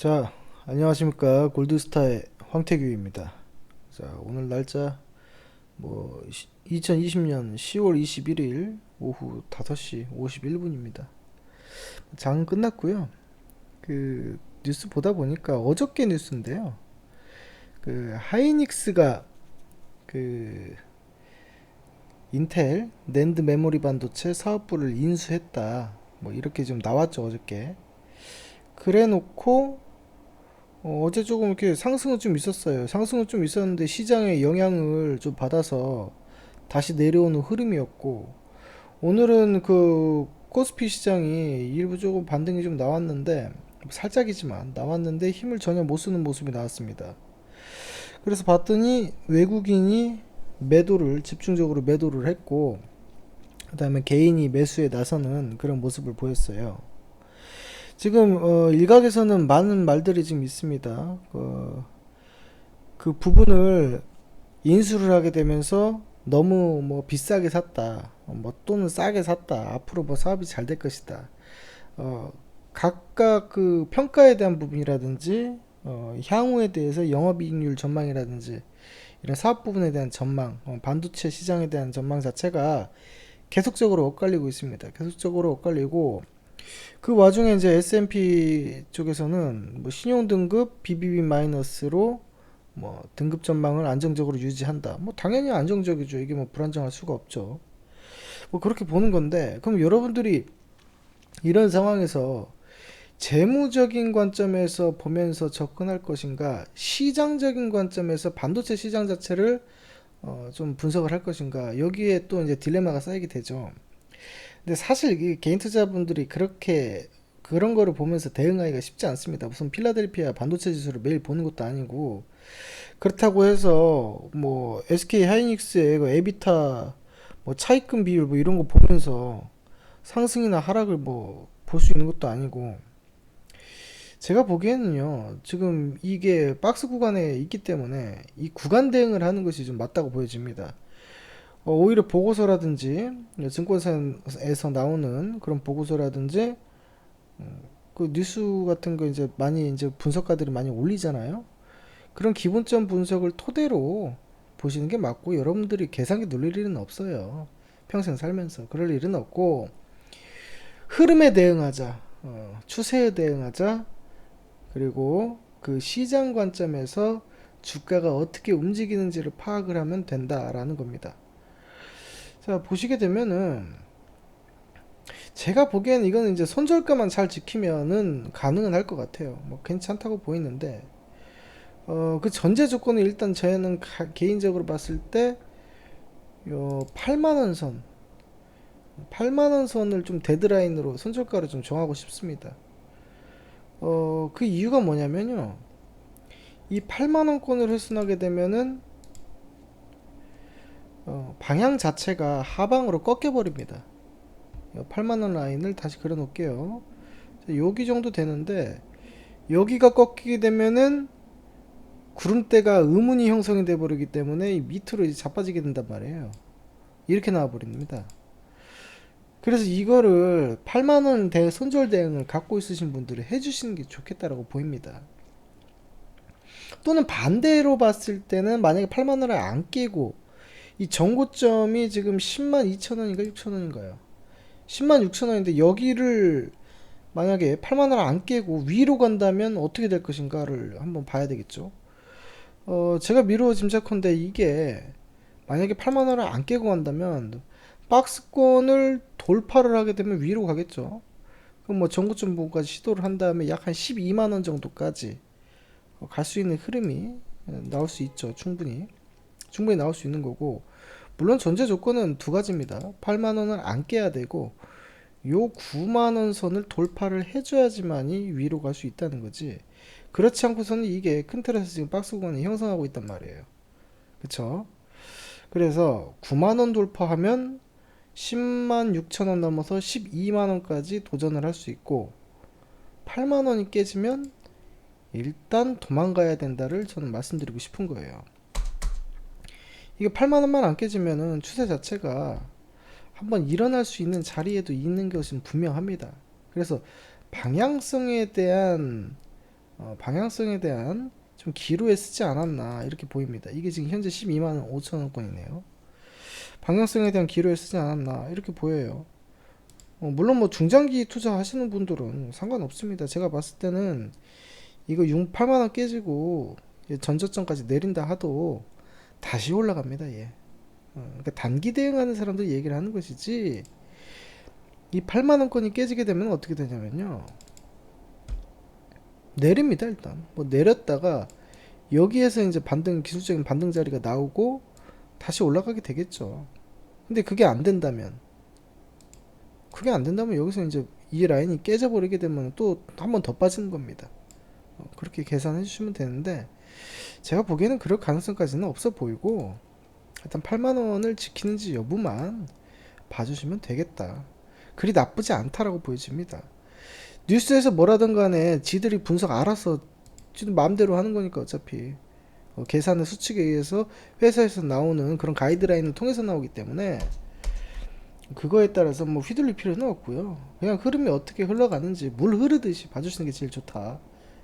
자, 안녕하십니까. 골드스타의 황태규입니다. 자, 오늘 날짜 뭐 2020년 10월 21일 오후 5시 51분입니다. 장 끝났고요. 그 뉴스 보다 보니까 어저께 뉴스인데요. 그 하이닉스가 그 인텔 낸드 메모리 반도체 사업부를 인수했다. 뭐 이렇게 좀 나왔죠, 어저께. 그래 놓고 어, 어제 조금 이렇게 상승은 좀 있었어요. 상승은 좀 있었는데 시장의 영향을 좀 받아서 다시 내려오는 흐름이었고 오늘은 그 코스피 시장이 일부 조금 반등이 좀 나왔는데 살짝이지만 나왔는데 힘을 전혀 못 쓰는 모습이 나왔습니다. 그래서 봤더니 외국인이 매도를 집중적으로 매도를 했고 그다음에 개인이 매수에 나서는 그런 모습을 보였어요. 지금 어, 일각에서는 많은 말들이 지금 있습니다. 어, 그 부분을 인수를 하게 되면서 너무 뭐 비싸게 샀다, 어, 뭐 또는 싸게 샀다. 앞으로 뭐 사업이 잘 될 것이다. 어, 각각 그 평가에 대한 부분이라든지 어, 향후에 대해서 영업이익률 전망이라든지 이런 사업 부분에 대한 전망, 어, 반도체 시장에 대한 전망 자체가 계속적으로 엇갈리고 있습니다. 계속적으로 엇갈리고 그 와중에 이제 S&P 쪽에서는 뭐 신용 등급 BBB 마이너스로 뭐 등급 전망을 안정적으로 유지한다. 뭐 당연히 안정적이죠. 이게 뭐 불안정할 수가 없죠. 뭐 그렇게 보는 건데 그럼 여러분들이 이런 상황에서 재무적인 관점에서 보면서 접근할 것인가, 시장적인 관점에서 반도체 시장 자체를 어, 좀 분석을 할 것인가, 여기에 또 이제 딜레마가 쌓이게 되죠. 근데 사실 이 개인 투자분들이 그렇게 그런 거를 보면서 대응하기가 쉽지 않습니다. 무슨 필라델피아 반도체 지수를 매일 보는 것도 아니고 그렇다고 해서 뭐 SK 하이닉스의 그 에비타 뭐 차입금 비율 뭐 이런 거 보면서 상승이나 하락을 뭐 볼 수 있는 것도 아니고 제가 보기에는요 지금 이게 박스 구간에 있기 때문에 이 구간 대응을 하는 것이 좀 맞다고 보여집니다. 어, 오히려 보고서라든지 증권사에서 나오는 그런 보고서라든지 음, 그 뉴스 같은 거 이제 많이 이제 분석가들이 많이 올리잖아요. 그런 기본점 분석을 토대로 보시는 게 맞고 여러분들이 계산기 눌릴 일은 없어요. 평생 살면서 그럴 일은 없고 흐름에 대응하자, 어, 추세에 대응하자, 그리고 그 시장 관점에서 주가가 어떻게 움직이는지를 파악을 하면 된다라는 겁니다. 자, 보시게 되면은 제가 보기에는 이거는 이제 손절가만 잘 지키면은 가능은 할 것 같아요. 뭐 괜찮다고 보이는데 어, 그 전제 조건은 일단 저는 가- 개인적으로 봤을 때 요 8만 원 선, 8만 원 선을 좀 데드라인으로 손절가를 좀 정하고 싶습니다. 어, 그 이유가 뭐냐면요. 이 8만 원권을 훼손하게 되면은 어, 방향 자체가 하방으로 꺾여 버립니다. 8만 원 라인을 다시 그려 놓을게요. 자, 여기 정도 되는데 여기가 꺾이게 되면은 구름대가 의문이 형성이 돼 버리기 때문에 이 밑으로 이제 자빠지게 된단 말이에요. 이렇게 나와 버립니다. 그래서 이거를 8만 원 대 손절 대응을 갖고 있으신 분들이 해주시는 게 좋겠다라고 보입니다. 또는 반대로 봤을 때는 만약에 8만 원을 안 깨고 이 정고점이 지금 10만 2천 원인가 6천 원인가요? 10만 6천 원인데 여기를 만약에 8만 원을 안 깨고 위로 간다면 어떻게 될 것인가를 한번 봐야 되겠죠. 어, 제가 미루어 짐작컨대 이게 만약에 8만 원을 안 깨고 간다면 박스권을 돌파를 하게 되면 위로 가겠죠. 그럼 뭐 정고점 부분까지 시도를 한 다음에 약 한 12만 원 정도까지 갈 수 있는 흐름이 나올 수 있죠. 충분히. 충분히 나올 수 있는 거고 물론 전제 조건은 두 가지입니다. 8만 원을 안 깨야 되고 요 9만 원 선을 돌파를 해줘야지만이 위로 갈 수 있다는 거지. 그렇지 않고서는 이게 큰 틀에서 지금 박스 구간이 형성하고 있단 말이에요. 그쵸? 그래서 9만 원 돌파하면 10만 6천 원 넘어서 12만 원까지 도전을 할 수 있고 8만 원이 깨지면 일단 도망가야 된다를 저는 말씀드리고 싶은 거예요. 이게 8만 원만 안 깨지면은 추세 자체가 한번 일어날 수 있는 자리에도 있는 것은 분명합니다. 그래서 방향성에 대한 어, 방향성에 대한 좀 기로에 쓰지 않았나 이렇게 보입니다. 이게 지금 현재 12만 5천 원권이네요. 방향성에 대한 기로에 쓰지 않았나 이렇게 보여요. 어, 물론 뭐 중장기 투자하시는 분들은 상관없습니다. 제가 봤을 때는 이거 6, 8만 원 깨지고 전저점까지 내린다 하도 다시 올라갑니다. 얘. 어, 그러니까 단기 대응하는 사람들 얘기를 하는 것이지 이 8만 원권이 깨지게 되면 어떻게 되냐면요. 내립니다 일단 뭐 내렸다가 여기에서 이제 반등 기술적인 반등 자리가 나오고 다시 올라가게 되겠죠 근데 그게 안 된다면 그게 안 된다면 여기서 이제 이 라인이 깨져버리게 되면 또 한 번 더 빠지는 겁니다 어, 그렇게 계산해 주시면 되는데 제가 보기에는 그럴 가능성까지는 없어 보이고 일단 8만원을 지키는지 여부만 봐주시면 되겠다 그리 나쁘지 않다라고 보여집니다 뉴스에서 뭐라든 간에 지들이 분석 알아서 지들 마음대로 하는 거니까 어차피 어, 계산의 수칙에 의해서 회사에서 나오는 그런 가이드라인을 통해서 나오기 때문에 그거에 따라서 뭐 휘둘릴 필요는 없고요. 그냥 흐름이 어떻게 흘러가는지 물 흐르듯이 봐주시는 게 제일 좋다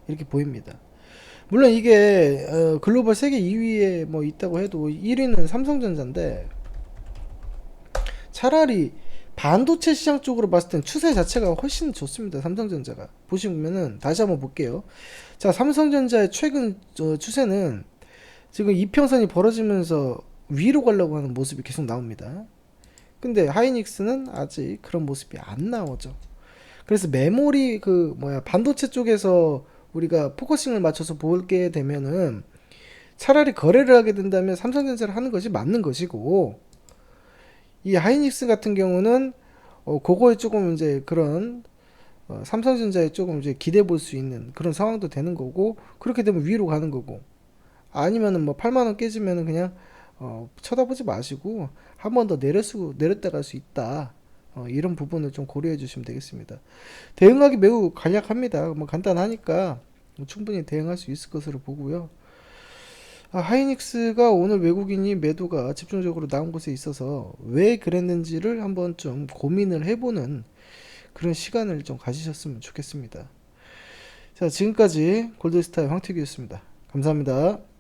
이렇게 보입니다. 물론 이게 어, 글로벌 세계 2위에 뭐 있다고 해도 1위는 삼성전자인데 차라리 반도체 시장 쪽으로 봤을 땐 추세 자체가 훨씬 좋습니다. 삼성전자가 보시면은 다시 한번 볼게요. 자, 삼성전자의 최근 어, 추세는 지금 이평선이 벌어지면서 위로 가려고 하는 모습이 계속 나옵니다. 근데 하이닉스는 아직 그런 모습이 안 나오죠. 그래서 메모리 그 뭐야 반도체 쪽에서 우리가 포커싱을 맞춰서 보게 되면은 차라리 거래를 하게 된다면 삼성전자를 하는 것이 맞는 것이고 이 하이닉스 같은 경우는 어, 그거에 조금 이제 그런 어, 삼성전자에 조금 이제 기대 볼 수 있는 그런 상황도 되는 거고 그렇게 되면 위로 가는 거고 아니면은 뭐 8만 원 깨지면은 그냥 어, 쳐다보지 마시고 한 번 더 내려수 내렸다 갈 수 있다. 어, 이런 부분을 좀 고려해 주시면 되겠습니다. 대응하기 매우 간략합니다. 뭐 간단하니까 충분히 대응할 수 있을 것으로 보고요. 아, 하이닉스가 오늘 외국인이 매도가 집중적으로 나온 곳에 있어서 왜 그랬는지를 한번 좀 고민을 해보는 그런 시간을 좀 가지셨으면 좋겠습니다. 자, 지금까지 골드스타의 황태기였습니다. 감사합니다.